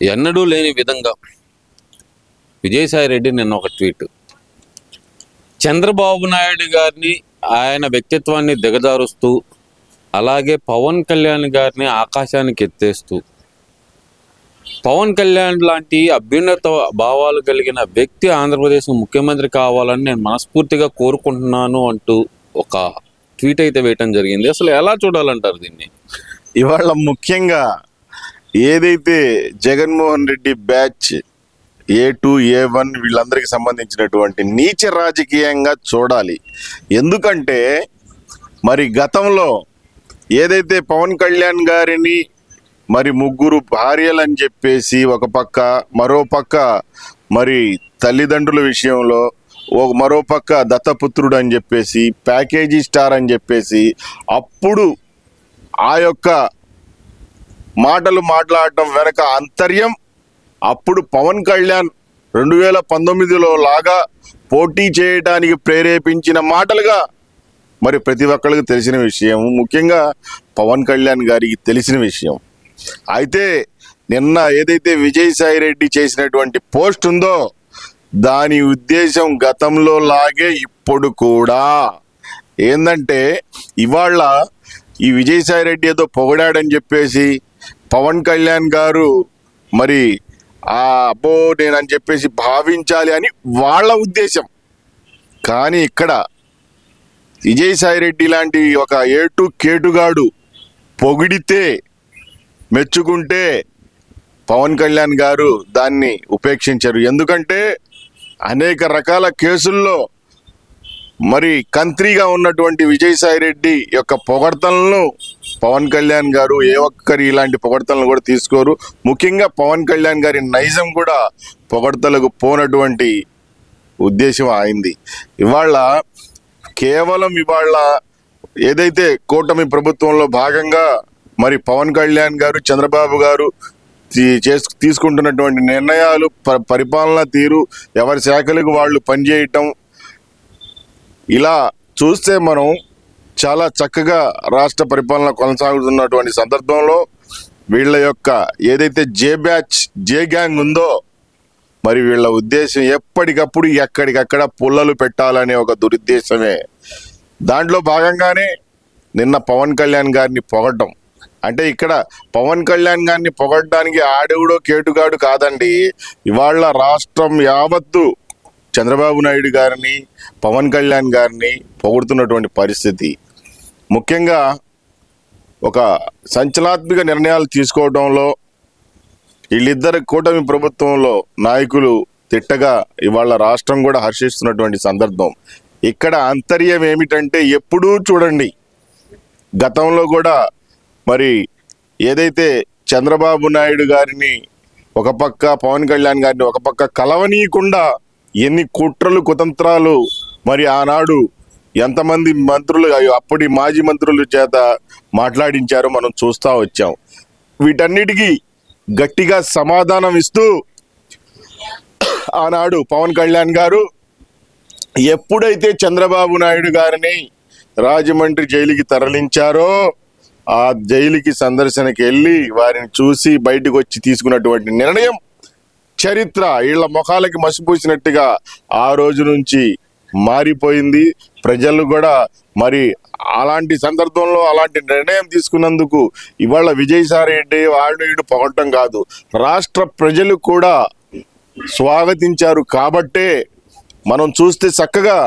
ఎన్నడూ లేని విధంగా విజయసాయి రెడ్డి నిన్న ఒక ట్వీట్. చంద్రబాబు నాయుడు గారిని ఆయన వ్యక్తిత్వాన్ని దిగజారుస్తూ అలాగే పవన్ కళ్యాణ్ గారిని ఆకాశానికి ఎత్తేస్తూ పవన్ కళ్యాణ్ లాంటి అభ్యున్నత భావాలు కలిగిన వ్యక్తి ఆంధ్రప్రదేశ్ ముఖ్యమంత్రి కావాలని నేను మనస్ఫూర్తిగా కోరుకుంటున్నాను అంటూ ఒక ట్వీట్ అయితే వేయటం జరిగింది. అసలు ఎలా చూడాలంటారు దీన్ని? ఇవాళ ముఖ్యంగా ఏదైతే Jaganmohan Reddy batch A two A one వీళ్ళందరికీ సంబంధించినటువంటి నీచ రాజకీయంగా చూడాలి. ఎందుకంటే మరి గతంలో ఏదైతే పవన్ కళ్యాణ్ గారిని మరి ముగ్గురు భార్యలని చెప్పేసి ఒక పక్క మరో పక్క మరి తల్లిదండ్రుల విషయంలో ఒక మరో పక్క దత్తపుత్రుడు అని చెప్పేసి ప్యాకేజీ స్టార్ అని చెప్పేసి అప్పుడు ఆ యొక్క మాటలు మాట్లాడటం వెనక అంతర్యం. అప్పుడు పవన్ కళ్యాణ్ రెండు వేల పంతొమ్మిదిలో లాగా పోటీ చేయడానికి ప్రేరేపించిన మాటలుగా మరి ప్రతి ఒక్కరికి తెలిసిన విషయం. ముఖ్యంగా పవన్ కళ్యాణ్ గారికి తెలిసిన విషయం. అయితే నిన్న ఏదైతే విజయసాయి రెడ్డి చేసినటువంటి పోస్ట్ ఉందో దాని ఉద్దేశం గతంలో లాగే ఇప్పుడు కూడా. ఏంటంటే ఇవాళ ఈ విజయసాయి రెడ్డి ఏదో పొగడాడని చెప్పేసి పవన్ కళ్యాణ్ గారు మరి ఆ అబ్బో నేనని చెప్పేసి భావించాలి అని వాళ్ళ ఉద్దేశం. కానీ ఇక్కడ విజయసాయి రెడ్డి లాంటి ఒక ఏటు కేటుగాడు పొగిడితే మెచ్చుకుంటే పవన్ కళ్యాణ్ గారు దాన్ని ఉపేక్షించారు. ఎందుకంటే అనేక రకాల కేసుల్లో మరి కంత్రిగా ఉన్నటువంటి విజయసాయి రెడ్డి యొక్క పొగడ్తలను పవన్ కళ్యాణ్ గారు ఏ ఒక్కరి ఇలాంటి పొగడతలను కూడా తీసుకోరు. ముఖ్యంగా పవన్ కళ్యాణ్ గారి నైజం కూడా పొగడ్తలకు పోనటువంటి ఉద్దేశం అయింది. ఇవాళ కేవలం ఇవాళ ఏదైతే కూటమి ప్రభుత్వంలో భాగంగా మరి పవన్ కళ్యాణ్ గారు చంద్రబాబు గారు తీ- చేసు తీసుకుంటున్నటువంటి నిర్ణయాలు ప- పరిపాలన తీరు ఎవరి శాఖలకు వాళ్ళు పనిచేయటం ఇలా చూస్తే మనం చాలా చక్కగా రాష్ట్ర పరిపాలన కొనసాగుతున్నటువంటి సందర్భంలో వీళ్ళ యొక్క ఏదైతే జే బ్యాచ్ జే గ్యాంగ్ ఉందో మరి వీళ్ళ ఉద్దేశం ఎప్పటికప్పుడు ఎక్కడికక్కడ పుల్లలు పెట్టాలనే ఒక దురుద్దేశమే. దాంట్లో భాగంగానే నిన్న పవన్ కళ్యాణ్ గారిని పొగడ్డం. అంటే ఇక్కడ పవన్ కళ్యాణ్ గారిని పొగడ్డానికి ఆడెవడో కేటుగాడు కాదండి. ఇవాళ రాష్ట్రం యావత్తు చంద్రబాబు నాయుడు గారిని పవన్ కళ్యాణ్ గారిని పొగుడుతున్నటువంటి పరిస్థితి. ముఖ్యంగా ఒక సంచలనాత్మక నిర్ణయాలు తీసుకోవడంలో వీళ్ళిద్దరి కూటమి ప్రభుత్వంలో నాయకులు తిట్టగా ఇవాళ రాష్ట్రం కూడా హర్షిస్తున్నటువంటి సందర్భం. ఇక్కడ అంతర్యం ఏమిటంటే ఎప్పుడూ చూడండి. గతంలో కూడా మరి ఏదైతే చంద్రబాబు నాయుడు గారిని ఒక పక్క పవన్ కళ్యాణ్ గారిని ఒక పక్క కలవనీయకుండా ఎన్ని కుట్రలు కుతంత్రాలు మరి ఆనాడు ఎంతమంది మంత్రులు అప్పటి మాజీ మంత్రుల చేత మాట్లాడించారో మనం చూస్తా వచ్చాం. వీటన్నిటికీ గట్టిగా సమాధానం ఇస్తూ ఆనాడు పవన్ కళ్యాణ్ గారు ఎప్పుడైతే చంద్రబాబు నాయుడు గారిని రాజమండ్రి జైలుకి తరలించారో ఆ జైలుకి సందర్శనకి వెళ్ళి వారిని చూసి బయటకు వచ్చి తీసుకున్నటువంటి నిర్ణయం చరిత్ర. వీళ్ళ ముఖాలకి మసిపూసినట్టుగా ఆ రోజు నుంచి మారిపోయింది. ప్రజలు కూడా మరి అలాంటి సందర్భంలో అలాంటి నిర్ణయం తీసుకున్నందుకు ఇవాళ విజయసాయి రెడ్డి వాళ్ళు ఇటు పొగటం కాదు. రాష్ట్ర ప్రజలు కూడా స్వాగతించారు కాబట్టే మనం చూస్తే చక్కగా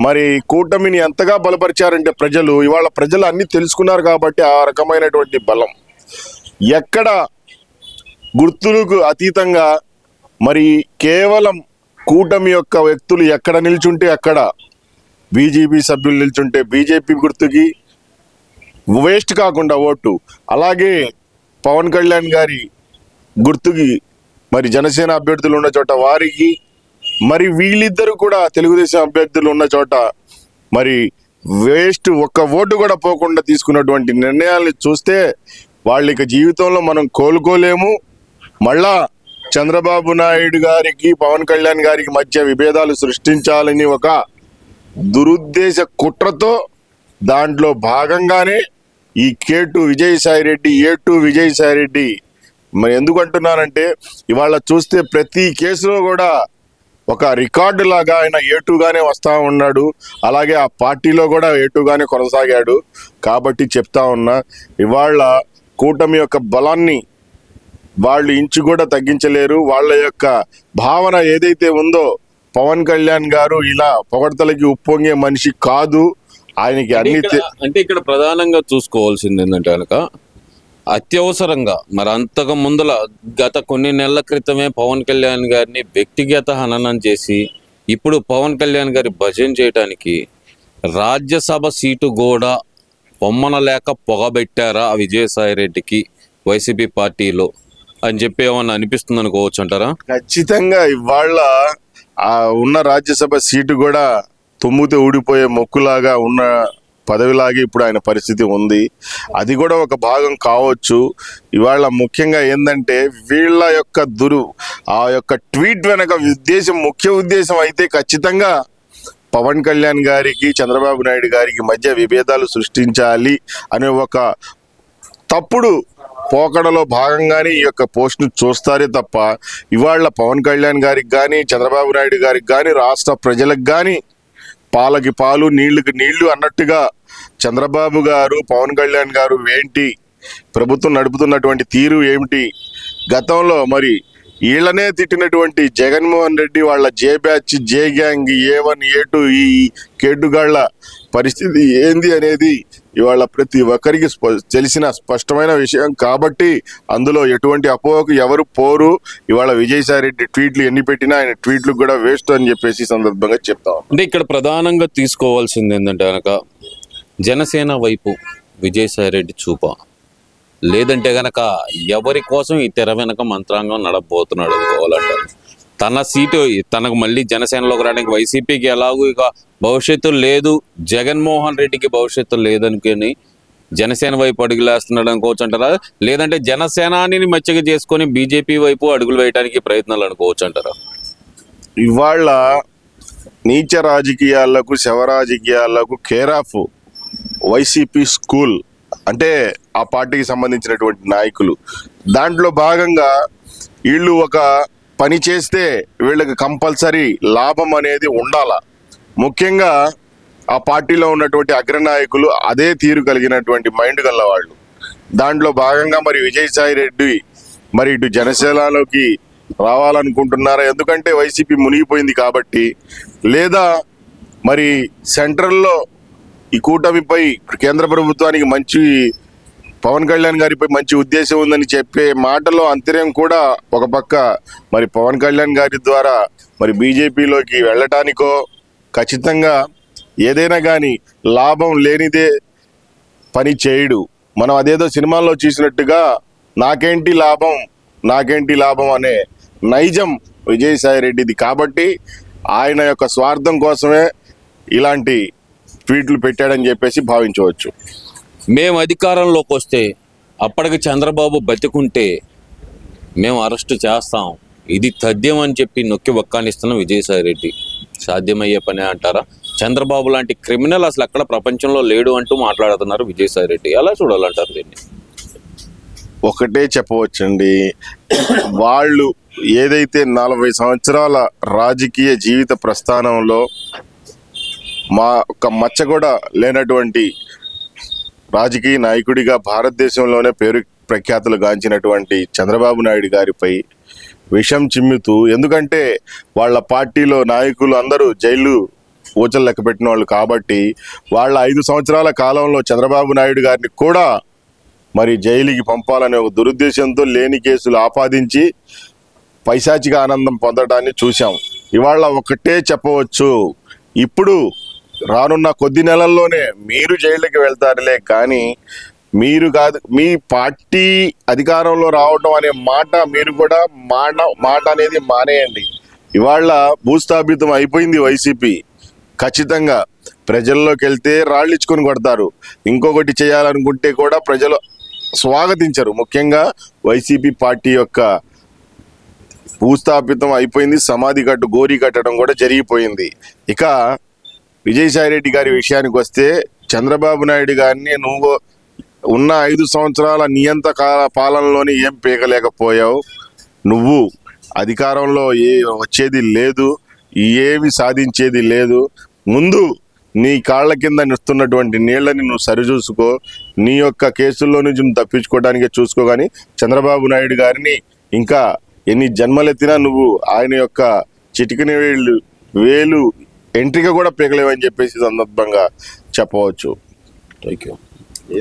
మరి కూటమిని ఎంతగా బలపరిచారంటే ప్రజలు ఇవాళ ప్రజలు అన్ని తెలుసుకున్నారు కాబట్టి ఆ రకమైనటువంటి బలం. ఎక్కడ గుర్తులకు అతీతంగా మరి కేవలం కూటమి యొక్క వ్యక్తులు ఎక్కడ నిల్చుంటే అక్కడ బీజేపీ సభ్యులు నిల్చుంటే బీజేపీ గుర్తుకి వేస్ట్ కాకుండా ఓటు. అలాగే పవన్ కళ్యాణ్ గారి గుర్తుకి మరి జనసేన అభ్యర్థులు ఉన్న చోట వారికి మరి వీళ్ళిద్దరు కూడా తెలుగుదేశం అభ్యర్థులు ఉన్న చోట మరి వేస్ట్ ఒక్క ఓటు కూడా పోకుండా తీసుకున్నటువంటి నిర్ణయాలను చూస్తే వాళ్ళ ఇక జీవితంలో మనం కోలుకోలేము. మళ్ళా చంద్రబాబు నాయుడు గారికి పవన్ కళ్యాణ్ గారికి మధ్య విభేదాలు సృష్టించాలని ఒక దురుద్దేశ కుట్రతో దాంట్లో భాగంగానే ఈ K two Vijayasai Reddy A two Vijayasai Reddy మరి ఎందుకు అంటున్నానంటే ఇవాళ చూస్తే ప్రతి కేసులో కూడా ఒక రికార్డు లాగా ఆయన ఏటుగానే వస్తా ఉన్నాడు. అలాగే ఆ పార్టీలో కూడా ఏటుగానే కొనసాగాడు. కాబట్టి చెప్తా ఉన్నా ఇవాళ కూటమి యొక్క బలాన్ని వాళ్ళు ఇంచు కూడా తగ్గించలేరు. వాళ్ళ యొక్క భావన ఏదైతే ఉందో పవన్ కళ్యాణ్ గారు ఇలా పొగడ్తలకి ఉప్పొంగే మనిషి కాదు. ఆయనకి అన్ని అంటే ఇక్కడ ప్రధానంగా చూసుకోవాల్సింది ఏంటంటే కనుక అత్యవసరంగా మరి అంతకు ముందల గత కొన్ని నెలల క్రితమే పవన్ కళ్యాణ్ గారిని వ్యక్తిగత హననం చేసి ఇప్పుడు పవన్ కళ్యాణ్ గారి భజన చేయడానికి రాజ్యసభ సీటు కూడా పొమ్మన లేక పొగబెట్టారా విజయసాయి రెడ్డికి వైసీపీ పార్టీలో అని చెప్పి ఏమన్నా అనిపిస్తుంది అనుకోవచ్చు అంటారా? ఖచ్చితంగా ఇవాళ ఆ ఉన్న రాజ్యసభ సీటు కూడా తుమ్మితే ఊడిపోయే మొక్కులాగా ఉన్న పదవిలాగే ఇప్పుడు ఆయన పరిస్థితి ఉంది. అది కూడా ఒక భాగం కావచ్చు. ఇవాళ ముఖ్యంగా ఏంటంటే వీళ్ళ యొక్క దురు ఆ యొక్క ట్వీట్ వెనక ఉద్దేశం ముఖ్య ఉద్దేశం అయితే ఖచ్చితంగా పవన్ కళ్యాణ్ గారికి చంద్రబాబు నాయుడు గారికి మధ్య విభేదాలు సృష్టించాలి అనే ఒక తప్పుడు పోకడలో భాగంగానే ఈ యొక్క పోస్ట్ను చూస్తారే తప్ప ఇవాళ పవన్ కళ్యాణ్ గారికి కానీ చంద్రబాబు నాయుడు గారికి కానీ రాష్ట్ర ప్రజలకు కానీ పాలకి పాలు నీళ్ళకి నీళ్ళు అన్నట్టుగా చంద్రబాబు గారు పవన్ కళ్యాణ్ గారు ఏంటి? ప్రభుత్వం నడుపుతున్నటువంటి తీరు ఏమిటి? గతంలో మరి వీళ్ళనే తిట్టినటువంటి జగన్మోహన్ రెడ్డి వాళ్ళ J batch J gang A one A two ఈ కేటుగాళ్ళ పరిస్థితి ఏంది అనేది ఇవాళ ప్రతి ఒక్కరికి స్ప- తెలిసిన స్పష్టమైన విషయం కాబట్టి అందులో ఎటువంటి అపోహకు ఎవరు పోరు. ఇవాళ విజయసాయి రెడ్డి ట్వీట్లు ఎన్ని పెట్టినా ఆయన ట్వీట్లు కూడా వేస్ట్ అని చెప్పేసి సందర్భంగా చెప్తాం అంటే ఇక్కడ ప్రధానంగా తీసుకోవాల్సింది ఏంటంటే కనుక జనసేన వైపు విజయసాయి రెడ్డి చూప. లేదంటే గనక ఎవరి కోసం ఈ తెర వెనక మంత్రాంగం నడబోతున్నాడు అనుకోవాలంటారు. తన సీటు తనకు మళ్ళీ జనసేనలోకి రావడానికి వైసీపీకి ఎలాగూ ఇక భవిష్యత్తు లేదు. జగన్మోహన్ రెడ్డికి భవిష్యత్తు లేదనుకుని జనసేన వైపు అడుగులేస్తున్నాడు అనుకోవచ్చు అంటారా? లేదంటే జనసేనాని మచ్చిక చేసుకొని బీజేపీ వైపు అడుగులు వేయడానికి ప్రయత్నాలు అనుకోవచ్చు అంటారా? ఇవాళ నీచ రాజకీయాలకు శవ రాజకీయాలకు కేర్ ఆఫ్ వైసీపీ స్కూల్ అంటే ఆ పార్టీకి సంబంధించినటువంటి నాయకులు. దాంట్లో భాగంగా వీళ్ళు ఒక పని చేస్తే వీళ్ళకి కంపల్సరీ లాభం అనేది ఉండాల? ముఖ్యంగా ఆ పార్టీలో ఉన్నటువంటి అగ్రనాయకులు అదే తీరు కలిగినటువంటి మైండ్ గల్లవాళ్ళు దాంట్లో భాగంగా మరి విజయసాయి రెడ్డి మరి ఇటు జనసేనలోకి రావాలనుకుంటున్నారా? ఎందుకంటే వైసీపీ మునిగిపోయింది కాబట్టి. లేదా మరి సెంట్రల్లో ఈ కూటమిపై కేంద్ర ప్రభుత్వానికి మంచి పవన్ కళ్యాణ్ గారిపై మంచి ఉద్దేశం ఉందని చెప్పే మాటలో అంతర్యం కూడా ఒక పక్క. మరి పవన్ కళ్యాణ్ గారి ద్వారా మరి బీజేపీలోకి వెళ్ళటానికో ఖచ్చితంగా ఏదైనా కానీ లాభం లేనిదే పని చేయడు. మనం అదేదో సినిమాల్లో చూసినట్టుగా నాకేంటి లాభం నాకేంటి లాభం అనే నైజం విజయసాయి రెడ్డిది. కాబట్టి ఆయన యొక్క స్వార్థం కోసమే ఇలాంటి ట్వీట్లు పెట్టాడని చెప్పేసి భావించవచ్చు. మేము అధికారంలోకి వస్తే అప్పటికి చంద్రబాబు బతికుంటే మేము అరెస్ట్ చేస్తాం. ఇది తథ్యం అని చెప్పి నొక్కి ఒక్కానిస్తున్న విజయసాయి రెడ్డి. సాధ్యమయ్యే పనే అంటారా? చంద్రబాబు లాంటి క్రిమినల్ అసలు అక్కడ ప్రపంచంలో లేడు అంటూ మాట్లాడుతున్నారు విజయసాయి రెడ్డి. ఎలా చూడాలంటారు దీన్ని? ఒకటే చెప్పవచ్చండి. వాళ్ళు ఏదైతే నలభై సంవత్సరాల రాజకీయ జీవిత ప్రస్థానంలో మా ఒక మచ్చ కూడా లేనటువంటి రాజకీయ నాయకుడిగా భారతదేశంలోనే పేరు ప్రఖ్యాతులు గాంచినటువంటి చంద్రబాబు నాయుడు గారిపై విషం చిమ్ముతూ ఎందుకంటే వాళ్ళ పార్టీలో నాయకులు అందరూ జైలు ఊచలు లెక్క పెట్టిన వాళ్ళు కాబట్టి వాళ్ళ ఐదు సంవత్సరాల కాలంలో చంద్రబాబు నాయుడు గారిని కూడా మరి జైలుకి పంపాలనే ఒక దురుద్దేశంతో లేని కేసులు ఆపాదించి పైశాచిక ఆనందం పొందడాన్ని చూశాం. ఇవాళ ఒకటే చెప్పవచ్చు. ఇప్పుడు రానున్న కొద్ది నెలల్లోనే మీరు జైళ్ళకి వెళ్తారులే కానీ మీరు కాదు మీ పార్టీ అధికారంలో రావడం అనే మాట మీరు కూడా మాట మాట అనేది మానేయండి. ఇవాళ భూస్థాపితం అయిపోయింది వైసీపీ. ఖచ్చితంగా ప్రజల్లోకి వెళ్తే రాళ్ళు ఇచ్చుకొని కొడతారు. ఇంకొకటి చేయాలనుకుంటే కూడా ప్రజలు స్వాగతించరు. ముఖ్యంగా వైసీపీ పార్టీ యొక్క భూస్థాపితం అయిపోయింది సమాధి కట్టు గోరీ కట్టడం కూడా జరిగిపోయింది. ఇక విజయసాయి రెడ్డి గారి విషయానికి వస్తే చంద్రబాబు నాయుడు గారిని నువ్వు ఉన్న ఐదు సంవత్సరాల నియంత కాల పాలనలోని ఏం పీకలేకపోయావు. నువ్వు అధికారంలో ఏ వచ్చేది లేదు ఏమి సాధించేది లేదు. ముందు నీ కాళ్ళ కింద నిస్తున్నటువంటి నీళ్ళని నువ్వు సరిచూసుకో. నీ యొక్క కేసుల్లో నుంచి నువ్వు తప్పించుకోవడానికే చూసుకో కానీ చంద్రబాబు నాయుడు గారిని ఇంకా ఎన్ని జన్మలెత్తినా నువ్వు ఆయన యొక్క చిటికిన వేళ్ళు వేలు ఎంట్రీగా కూడా పీకలేవని చెప్పేసి సందర్భంగా చెప్పవచ్చు. Thank you